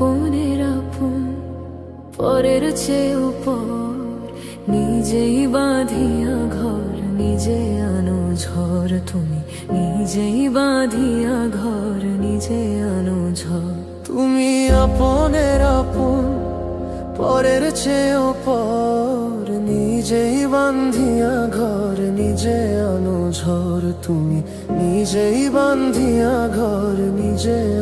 আপনের আপন, পরের চেয়েও পর নিজেই বাঁধিয়া ঘর, নিজে আনো ঝড় তুমি। নিজেই বাঁধিয়া ঘর, নিজে আনো ঝড়। তুমি আপনের আপন, পরের চেয়েও পর নিজেই বান্ধিয়া ঘর, নিজে আনো ঝড় তুমি। নিজেই বান্ধিয়া ঘর, নিজে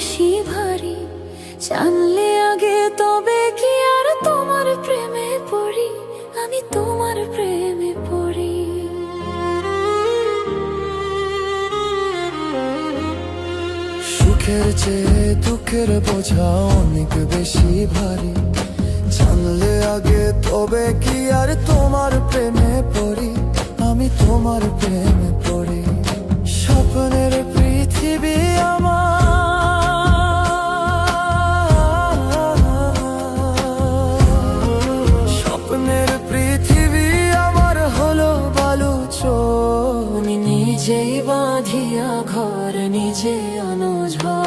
বেশি ভারী। জানলে আগে তবে কি আর তোমার প্রেমে পড়ি? আমি তোমার প্রেমে পড়ি। সুখের চেয়ে দুঃখের বোঝা অনেক বেশি ভারী। জানলে আগে তবে কি আর তোমার প্রেমে পড়ি? আমি তোমার প্রেমে পড়ি। স্বপ্নের পৃথিবী নিজে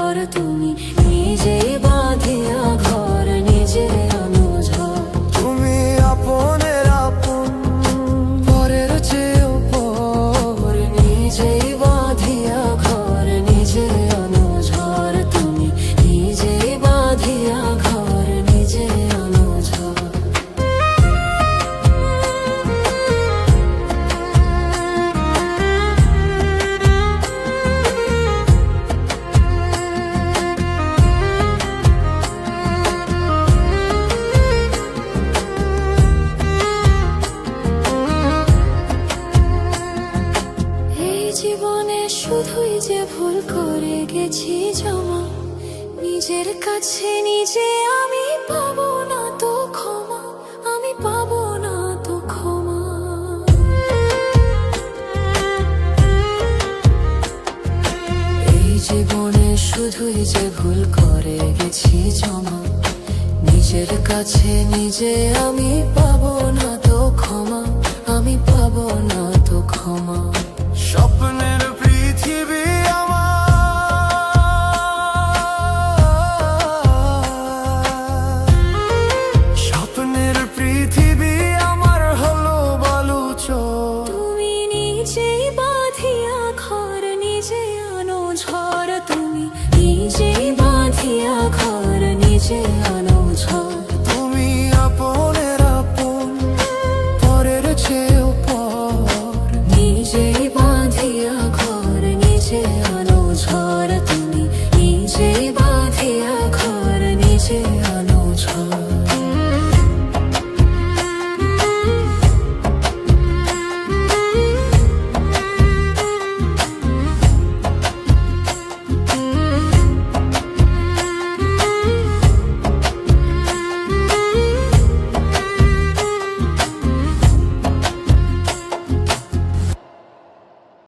জীবনে শুধুই যে ভুল করে গেছি জমা, নিজের কাছে নিজে আমি পাবো না তো ক্ষমা, আমি পাবো না তো ক্ষমা। এই জীবনে শুধুই যে ভুল করে গেছি জমা, নিজের কাছে নিজে আমি আনো